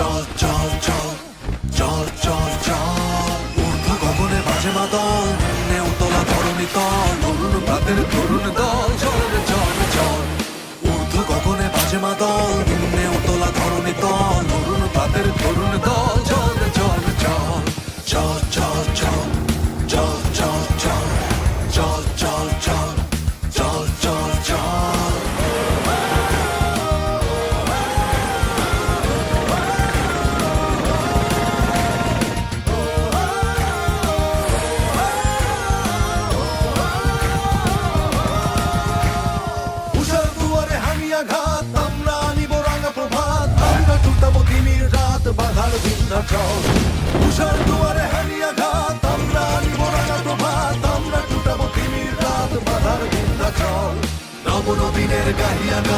চল চল চল চল চল চল। গগনে বাজে মাদল উতলা তল, অরুণ প্রাতের তরুণ দল। চল চল চল, ঊর্ধ্ব গগনে বাজে মাদল উতলা তল, অরুণ প্রাতের তরুণ দল। চল চল চল চল চল চল। দুয়ারে হামিয়া ঘাত আমরা আনিব রাঙা প্রভাত। আমরা ছুটাবো তিমির রাত, বাধার বিন্ধ্যাচল তুষার দুয়ারে হানি আঘাত আমরা আনিব রাঙা প্রভাত। আমরা ছুটাবো তিমির রাত, বাধার বিন্ধ্যাচল নব নবীনের গাহিয়া